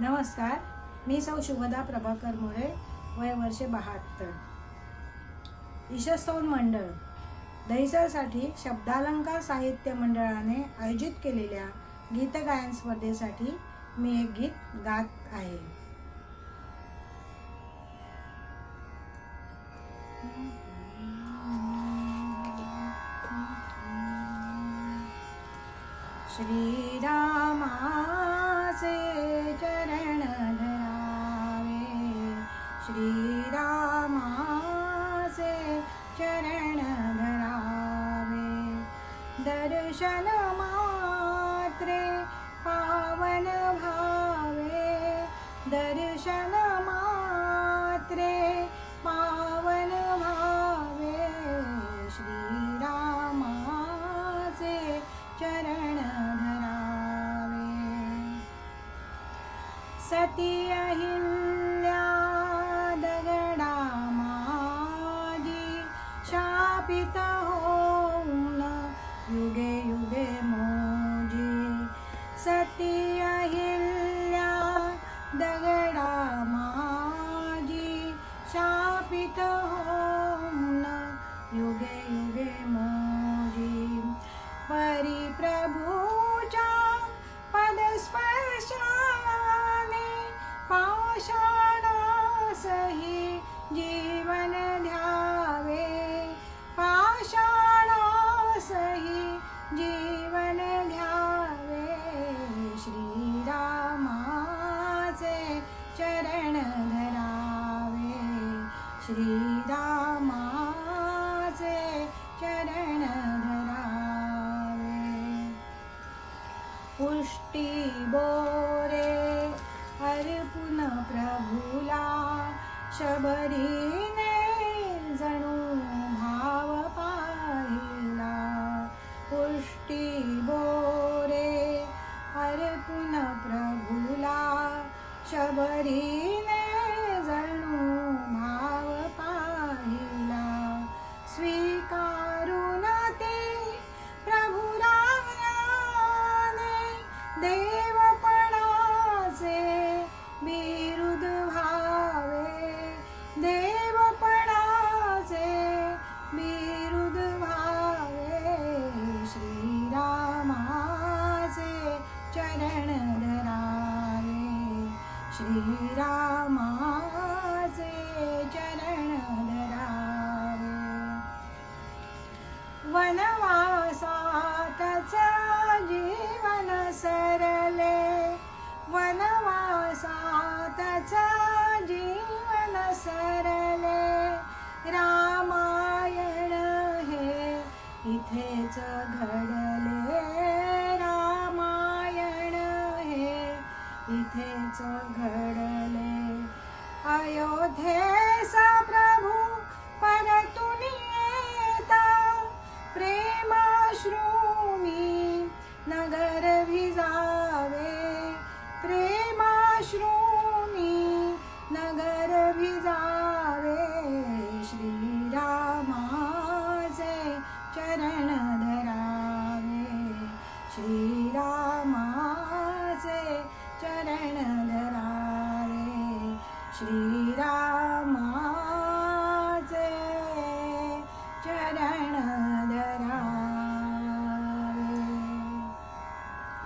नमस्कार. मी सौ शुभदा प्रभाकर मोरे वय वर्षे बहात्तर. ईशस्तवन मंडळ. दहिसरसाठी शब्दालंकार साहित्य मंडळाने आयोजित केलेल्या गीतगायन स्पर्धेसाठी मी एक गीत गात आहे. श्रीरामाचे चरण धरावे दर्शन मात्रे पावन भावे दर्शन मात्रे पावन भावे श्रीरामाचे चरण धरावे सती पिता हो न युगे युगे मोजी सती आहे श्रीरामाचे चरण धरावे पुष्टी बोरे अर्पुन प्रभुला शबरीने जणू भाव पाहिला। पुष्टी बोरे अर्पुन प्रभुला शबरीने बिरुद भावे देवपणाचे बिरुद भावे श्रीरामाचे चरण धरावे तिथेच घडले. अयोध्येचा प्रभू परतून येता. प्रेमाश्रूमी नगर भिजावे प्रेमाश्रू